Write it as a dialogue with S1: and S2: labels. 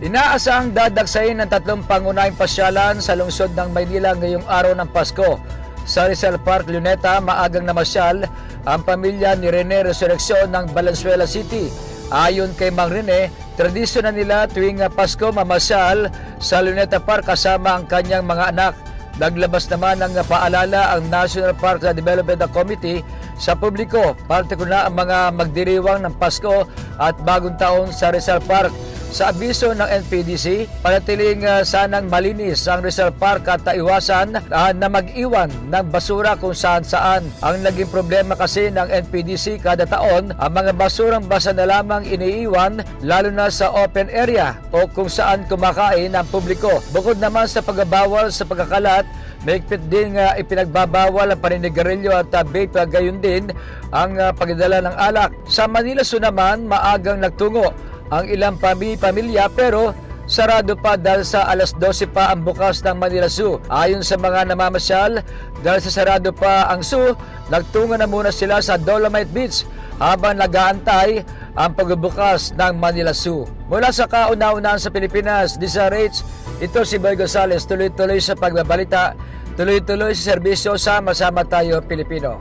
S1: Inaasahang dadagsayin ng tatlong pangunahing pasyalan sa lungsod ng Maynila ngayong araw ng Pasko. Sa Rizal Park, Luneta, maagang namasyal ang pamilya ni Rene Resurrección ng Valenzuela City. Ayon kay Mang Rene, tradisyon na nila tuwing Pasko mamasyal sa Luneta Park kasama ang kanyang mga anak. Naglabas naman ng paalala ang National Park Development Committee sa publiko, partikular ang mga magdiriwang ng Pasko at Bagong Taon sa Rizal Park. Sa abiso ng NPDC, panatiling uh, sanang malinis ang Rizal Park at uh, iwasan uh, na mag-iwan ng basura kung saan-saan. Ang naging problema kasi ng NPDC kada taon, ang mga basurang basa na lamang iniiwan lalo na sa open area o kung saan kumakain ang publiko. Bukod naman sa pagbabawal sa pagkakalat, Mahigpit din nga ipinagbabawal ang paninigarilyo at uh, vape uh, gayon din ang uh, pagdala ng alak. Sa Manila Zoo naman, maagang nagtungo ang ilang pami pamilya pero sarado pa dahil sa alas 12 pa ang bukas ng Manila Zoo. Ayon sa mga namamasyal, dahil sa sarado pa ang zoo, nagtungo na muna sila sa Dolomite Beach habang nag-aantay ang pagbubukas ng Manila Zoo. Mula sa kauna-unahan sa Pilipinas, Disa ito si Boy Gonzales, tuloy-tuloy sa pagbabalita, tuloy-tuloy sa serbisyo, sama-sama tayo Pilipino.